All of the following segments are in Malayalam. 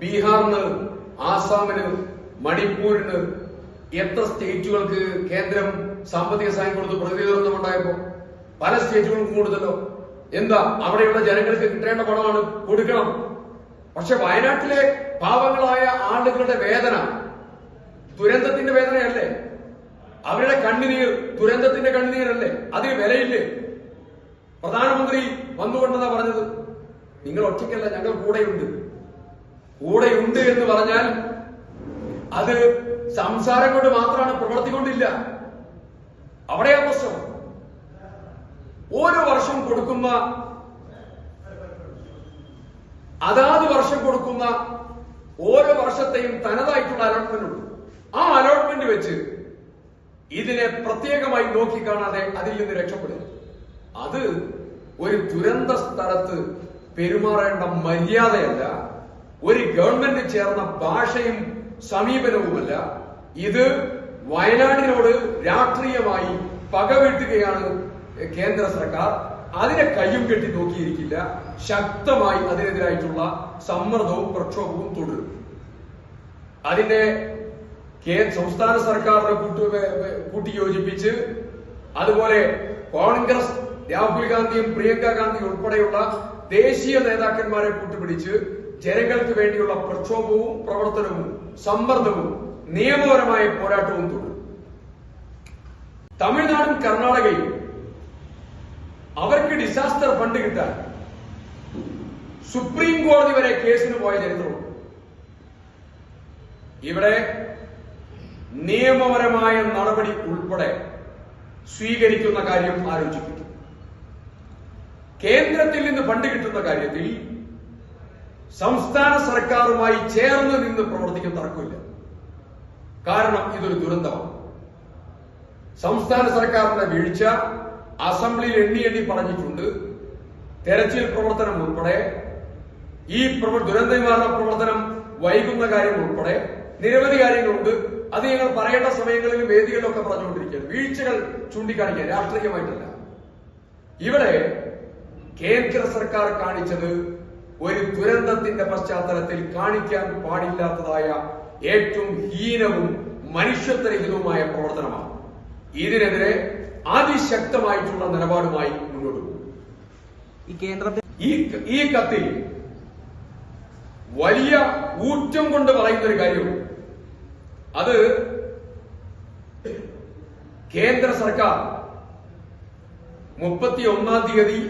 ബീഹാറിന് ആസാമിന് മണിപ്പൂരിന് എത്ര സ്റ്റേറ്റുകൾക്ക് കേന്ദ്രം സാമ്പത്തിക സഹായം കൊടുത്ത് പ്രതിനിധിത്വം ഉണ്ടായപ്പോ പല സ്റ്റേറ്റുകൾക്കും കൊടുത്തല്ലോ. എന്താ അവിടെയുള്ള ജനങ്ങൾക്ക് കിട്ടേണ്ട പണമാണ് കൊടുക്കണം. പക്ഷെ വയനാട്ടിലെ പാവങ്ങളായ ആളുകളുടെ വേദന ദുരന്തത്തിന്റെ വേദനയല്ലേ? അവരുടെ കണ്ണുനീർ ദുരന്തത്തിന്റെ കണ്ണുനീരല്ലേ? അതിന് വിലയില്ലേ? പ്രധാനമന്ത്രി വന്നുകൊണ്ടെന്നാ പറഞ്ഞത്. നിങ്ങൾ ഒറ്റയ്ക്കല്ല ഞങ്ങൾ കൂടെയുണ്ട്. കൂടെയുണ്ട് എന്ന് പറഞ്ഞാൽ അത് സംസാരം കൊണ്ട് മാത്രമാണ് പ്രവർത്തി കൊണ്ടില്ല അവിടെയാ പ്രശ്നം ഓരോ വർഷം കൊടുക്കുന്ന അതാത് വർഷം കൊടുക്കുന്ന ഓരോ വർഷത്തെയും തനതായിട്ടുള്ള അലോട്ട്മെന്റ് ഉണ്ട്. ആ അലോട്ട്മെന്റ് വെച്ച് ഇതിനെ പ്രത്യേകമായി നോക്കിക്കാണാതെ അതിൽ നിന്ന് രക്ഷപ്പെടുക. അത് ഒരു ദുരന്ത സ്ഥലത്ത് പെരുമാറേണ്ട മര്യാദയല്ല. ഒരു ഗവൺമെന്റ് ചേർന്ന ഭാഷയും സമീപനവുമല്ല. ഇത് വയനാടിനോട് രാഷ്ട്രീയമായി പകവീട്ടുകയാണ് കേന്ദ്ര സർക്കാർ. അതിനെ കയ്യും കെട്ടി നോക്കിയിരിക്കില്ല. ശക്തമായി അതിനെതിരായിട്ടുള്ള സമ്മർദ്ദവും പ്രക്ഷോഭവും തുടരും. അതിന്റെ സംസ്ഥാന സർക്കാരിനെ കൂട്ടി കൂട്ടിയോജിപ്പിച്ച് അതുപോലെ കോൺഗ്രസ് രാഹുൽ ഗാന്ധിയും പ്രിയങ്ക ഗാന്ധിയും ഉൾപ്പെടെയുള്ള ദേശീയ നേതാക്കന്മാരെ കൂട്ടുപിടിച്ച് ജനങ്ങൾക്ക് വേണ്ടിയുള്ള പ്രക്ഷോഭവും പ്രവർത്തനവും സമ്മർദ്ദവും നിയമപരമായ പോരാട്ടവും തുടരും. തമിഴ്നാടും കർണാടകയും അവർക്ക് ഡിസാസ്റ്റർ ഫണ്ട് കിട്ടാൻ സുപ്രീം കോടതി വരെ കേസിന് പോയ ചരിത്രമുണ്ട്. ഇവിടെ നിയമപരമായ നടപടി ഉൾപ്പെടെ സ്വീകരിക്കുന്ന കാര്യം ആലോചിക്കുന്നു. കേന്ദ്രത്തിൽ നിന്ന് ഫണ്ട് കിട്ടുന്ന കാര്യത്തിൽ സംസ്ഥാന സർക്കാരുമായി ചേർന്ന് നിന്ന് പ്രവർത്തിക്കാൻ തർക്കമില്ല. കാരണം ഇതൊരു ദുരന്തമാണ്. സംസ്ഥാന സർക്കാരിന്റെ വീഴ്ച അസംബ്ലിയിൽ എണ്ണി എണ്ണി പറഞ്ഞിട്ടുണ്ട്. തെരച്ചിൽ പ്രവർത്തനം ഉൾപ്പെടെ ഈ ദുരന്ത നിവാരണ പ്രവർത്തനം വൈകുന്ന കാര്യം ഉൾപ്പെടെ നിരവധി കാര്യങ്ങളുണ്ട്. അത് ഞങ്ങൾ പറയേണ്ട സമയങ്ങളിലും വേദികളിലൊക്കെ പറഞ്ഞുകൊണ്ടിരിക്കുകയാണ്. വീഴ്ചകൾ ചൂണ്ടിക്കാണിക്കുക രാഷ്ട്രീയമായിട്ടല്ല. ഇവിടെ കേന്ദ്ര സർക്കാർ കാണിച്ചത് ഒരു ദുരന്തത്തിന്റെ പശ്ചാത്തലത്തിൽ കാണിക്കാൻ പാടില്ലാത്തതായ ഏറ്റവും ഹീനവും മനുഷ്യത്വരഹിതവുമായ പ്രവർത്തനമാണ്. ഇതിനെതിരെ അതിശക്തമായിട്ടുള്ള നിലപാടുമായി മുന്നോട്ട് പോകും. ഈ കേന്ദ്രത്തിൽ ഈ കത്തിൽ വലിയ ഊറ്റം കൊണ്ട് പറയുന്ന ഒരു കാര്യമുണ്ട് അത് കേന്ദ്ര സർക്കാർ മുപ്പത്തി ഒന്നാം തീയതി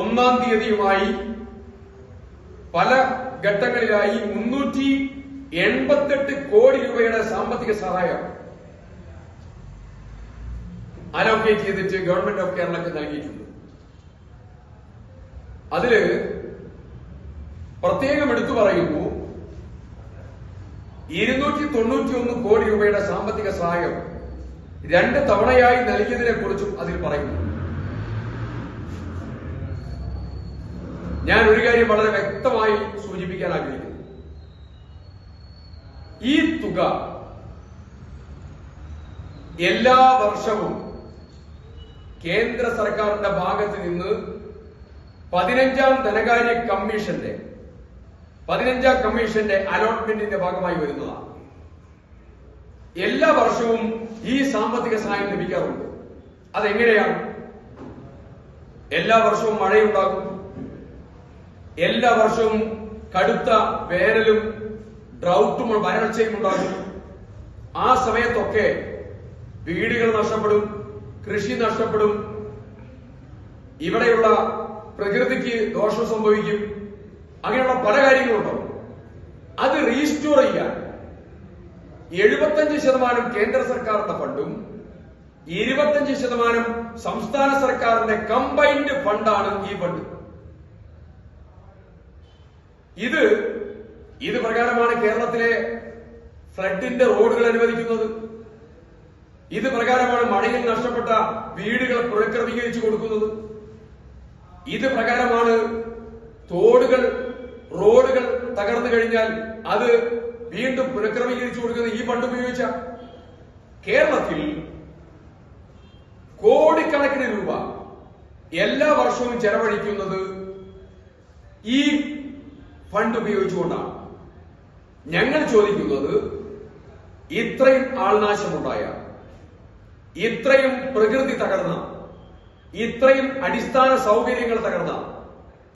ഒന്നാം തീയതിയുമായി പല ഘട്ടങ്ങളിലായി മുന്നൂറ്റി എൺപത്തെട്ട് കോടി രൂപയുടെ സാമ്പത്തിക സഹായം അലോക്കേറ്റ് ചെയ്തിട്ട് ഗവൺമെന്റ് ഓഫ് കേരളക്ക് നൽകിയിട്ടുണ്ട്. അതിൽ പ്രത്യേകം എടുത്തു പറയുന്നു ഇരുന്നൂറ്റി തൊണ്ണൂറ്റി ഒന്ന് കോടി രൂപയുടെ സാമ്പത്തിക സഹായം രണ്ട് തവണയായി നൽകിയതിനെ കുറിച്ചും അതിൽ പറയുന്നു. ഞാൻ ഒരു കാര്യം വളരെ വ്യക്തമായി സൂചിപ്പിക്കാൻ ആഗ്രഹിക്കുന്നു. ഈ തുക എല്ലാ വർഷവും കേന്ദ്ര സർക്കാരിന്റെ ഭാഗത്ത് നിന്ന് പതിനഞ്ചാം ധനകാര്യ കമ്മീഷന്റെ പതിനഞ്ചാം കമ്മീഷന്റെ അലോട്ട്മെന്റിന്റെ ഭാഗമായി വരുന്നതാണ്. എല്ലാ വർഷവും ഈ സാമ്പത്തിക സഹായം ലഭിക്കാറുണ്ട്. അതെങ്ങനെയാണ്? എല്ലാ വർഷവും മഴയുണ്ടാകും. എല്ലാ വർഷവും കടുത്ത വേനലും ഡ്രൗട്ടും വരൾച്ചയും ഉണ്ടാകും. ആ സമയത്തൊക്കെ വീടുകൾ നഷ്ടപ്പെടും കൃഷി നഷ്ടപ്പെടും. ഇവിടെയുള്ള പ്രകൃതിക്ക് ദോഷം സംഭവിക്കും. അങ്ങനെയുള്ള പല കാര്യങ്ങളുണ്ടാവും അത് റീസ്റ്റോർ ചെയ്യാൻ എഴുപത്തഞ്ച് ശതമാനം കേന്ദ്ര സർക്കാരിന്റെ ഫണ്ടും ഇരുപത്തഞ്ച് ശതമാനം സംസ്ഥാന സർക്കാരിന്റെ കമ്പൈൻഡ് ഫണ്ടാണ് ഈ ഫണ്ട് ഇത് ഇത് പ്രകാരമാണ് കേരളത്തിലെ ഫ്ലഡിന്റെ റോഡുകൾ അനുവദിക്കുന്നത്. ഇത് പ്രകാരമാണ് മഴയിൽ നഷ്ടപ്പെട്ട വീടുകൾ പുനഃക്രമീകരിച്ചു കൊടുക്കുന്നത്. ഇത് പ്രകാരമാണ് തോടുകൾ റോഡുകൾ തകർന്നു കഴിഞ്ഞാൽ അത് വീണ്ടും പുനഃക്രമീകരിച്ചു കൊടുക്കുന്നത് ഈ ഫണ്ട് ഉപയോഗിച്ച കേരളത്തിൽ കോടിക്കണക്കിന് രൂപ എല്ലാ വർഷവും ചെലവഴിക്കുന്നത് ഈ ഫണ്ട് ഉപയോഗിച്ചുകൊണ്ടാണ് ഞങ്ങൾ ചോദിക്കുന്നത് ഇത്രയും ആൾനാശമുണ്ടായ ഇത്രയും പ്രകൃതി തകർന്ന ഇത്രയും അടിസ്ഥാന സൗകര്യങ്ങൾ തകർന്ന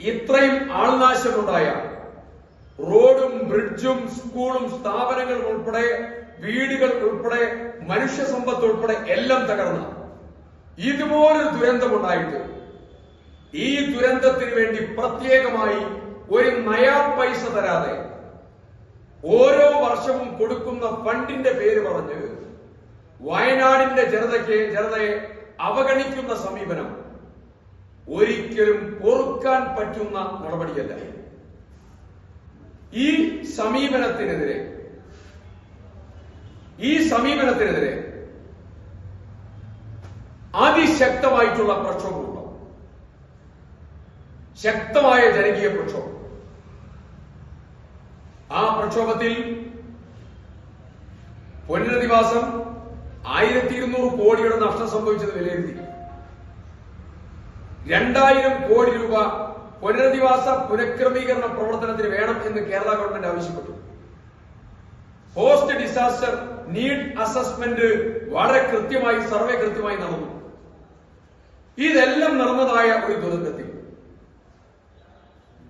ഇത്രയും ആൾനാശമുണ്ടായ റോഡും ബ്രിഡ്ജും സ്കൂളും സ്ഥാപനങ്ങളും ഉൾപ്പെടെ വീടുകൾ ഉൾപ്പെടെ മനുഷ്യ സമ്പത്ത് ഉൾപ്പെടെ എല്ലാം തകർന്ന ഇതുപോലൊരു ദുരന്തമുണ്ടായിട്ട് ഈ ദുരന്തത്തിന് വേണ്ടി പ്രത്യേകമായി ഒരു നയാ പൈസ തരാതെ ഓരോ വർഷവും കൊടുക്കുന്ന ഫണ്ടിന്റെ പേര് പറഞ്ഞ് വയനാടിന്റെ ജനതയ്ക്ക് ജനതയെ അവഗണിക്കുന്ന സമീപനം ഒരിക്കലും പൊറുക്കാൻ പറ്റുന്ന നടപടിയല്ല. ഈ സമീപനത്തിനെതിരെ ഈ സമീപനത്തിനെതിരെ അതിശക്തമായിട്ടുള്ള പ്രക്ഷോഭമുണ്ടാവും. ശക്തമായ ജനകീയ പ്രക്ഷോഭം. ആ പ്രക്ഷോഭത്തിൽ പുനരധിവാസം ആയിരത്തി ഇരുന്നൂറ് കോടിയുടെ നഷ്ടം സംഭവിച്ചത് വിലയിരുത്തി. രണ്ടായിരം കോടി രൂപ പുനരധിവാസ പുനഃക്രമീകരണ പ്രവർത്തനത്തിന് വേണം എന്ന് കേരള ഗവൺമെന്റ് ആവശ്യപ്പെട്ടു. പോസ്റ്റ് ഡിസാസ്റ്റർ നീഡ് അസസ്മെന്റ് വളരെ കൃത്യമായി സർവേ കൃത്യമായി നടന്നു. ഇതെല്ലാം നടന്നതായ ഒരു ദുരന്തത്തിൽ.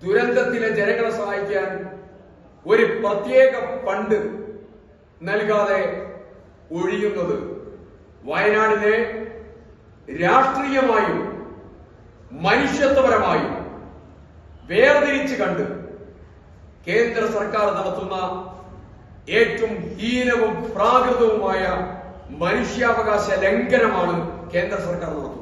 ദുരന്തത്തിലെ ജനങ്ങളെ സഹായിക്കാൻ ഒരു പ്രത്യേക ഫണ്ട് നൽകാതെ ഒഴിയുന്നത് വയനാടിനെ രാഷ്ട്രീയമായും മനുഷ്യത്വപരമായും വേർതിരിച്ച് കണ്ട് കേന്ദ്ര സർക്കാർ നടത്തുന്ന ഏറ്റവും ഹീനവും പ്രാകൃതവുമായ മനുഷ്യാവകാശ ലംഘനമാണ് കേന്ദ്ര സർക്കാർ നടത്തുന്നത്.